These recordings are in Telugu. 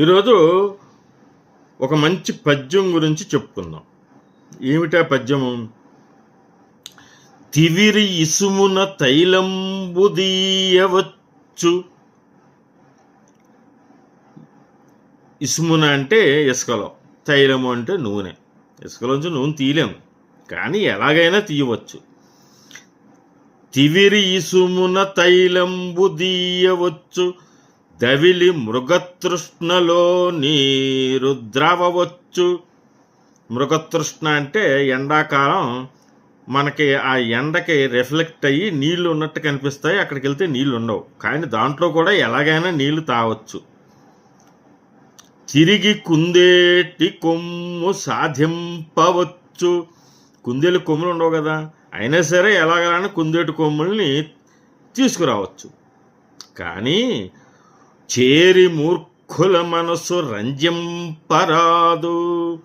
ఈరోజు ఒక మంచి పద్యం గురించి చెప్పుకుందాం. ఏమిటా పద్యము? తివిరి ఇసుమున తైలంబుదీయవచ్చు ఇసుమున అంటే ఇసుకలో తైలము అంటే నూనె. ఇసుకలోంచి నూనె తీయలేము కానీ ఎలాగైనా తీయవచ్చు. తివిరి ఇసుమున తైలంబు దీయవచ్చు. దవిలి మృగతృష్ణలో నీ రుద్రవవచ్చు మృగతృష్ణ అంటే ఎండాకాలం. మనకి ఆ ఎండకి రిఫ్లెక్ట్ అయ్యి నీళ్ళు ఉన్నట్టు కనిపిస్తాయి. అక్కడికి వెళ్తే నీళ్ళు ఉండవు. కానీ దాంట్లో కూడా ఎలాగైనా నీళ్ళు తావచ్చు. తిరిగి కుందేటి కొమ్ము సాధింపవచ్చు. కుందేలు కొమ్ములు ఉండవు కదా. అయినా సరే ఎలాగైనా కుందేటి కొమ్ముల్ని తీసుకురావచ్చు. కానీ చేరి మూర్ఖుల మనసు రంజింపరాదు.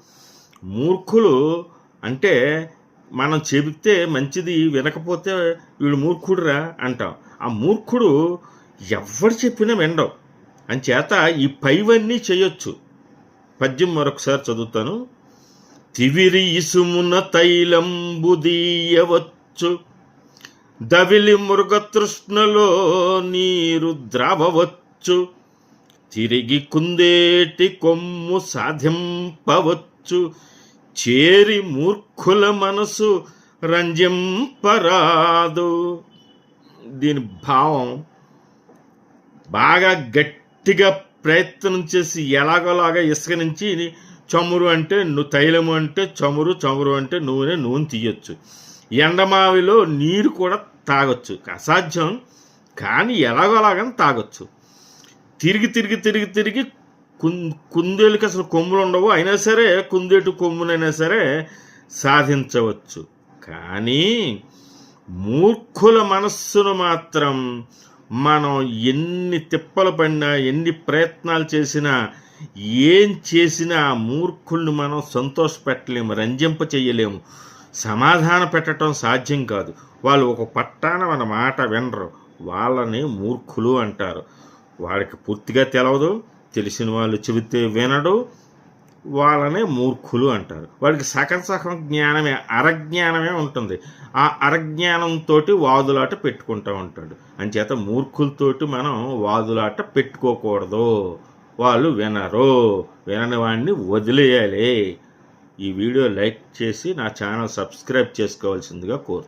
మూర్ఖులు అంటే మనం చెబితే మంచిది వినకపోతే వీడు మూర్ఖుడురా అంటాం. ఆ మూర్ఖుడు ఎవరు చెప్పినా వినడం. అంచేత ఈ పైవన్నీ చేయొచ్చు. పద్యం మరొకసారి చదువుతాను. తివిరి ఇసుమున తైలంబుదీయవచ్చు దవిలి మృగతృష్ణలో నీరు ద్రావవచ్చు. తిరిగి కుందేటి కొమ్ము సాధింపవచ్చు. చేరి మూర్ఖుల మనసు రంజింపరాదు. దీని భావం బాగా గట్టిగా ప్రయత్నం చేసి ఎలాగోలాగా ఇసుక నుంచి చమురు అంటే నువ్వు తైలము అంటే చమురు చమురు అంటే నూనె నూనె తీయొచ్చు. ఎండమావిలో నీరు కూడా తాగొచ్చు. అసాధ్యం. కానీ ఎలాగోలాగని తాగొచ్చు. తిరిగి తిరిగి తిరిగి తిరిగి కుం కుందేలుకి అసలు కొమ్ములు ఉండవు. అయినా సరే కుందేటు కొమ్మునైనా సరే సాధించవచ్చు. కానీ మూర్ఖుల మనస్సును మాత్రం మనం ఎన్ని తిప్పలు పడినా ఎన్ని ప్రయత్నాలు చేసినా ఏం చేసినా ఆ మూర్ఖుల్ని మనం సంతోషపెట్టలేము రంజింప చేయలేము సమాధాన పెట్టడం సాధ్యం కాదు. వాళ్ళు ఒక పట్టాన మన మాట వినరు. వాళ్ళని మూర్ఖులు అంటారు. వాడికి పూర్తిగా తెలవదు తెలిసిన వాళ్ళు చెబితే వినడు వాళ్ళనే మూర్ఖులు అంటారు. వాడికి సగం సగం జ్ఞానమే అరజ్ఞానమే ఉంటుంది. ఆ అరజ్ఞానంతో వాదులాట పెట్టుకుంటూ ఉంటాడు. అంచేత మూర్ఖులతోటి మనం వాదులాట పెట్టుకోకూడదు. వాళ్ళు వినరు. వినని వాడిని వదిలేయాలి. ఈ వీడియో లైక్ చేసి నా ఛానల్ సబ్స్క్రైబ్ చేసుకోవాల్సిందిగా కోరు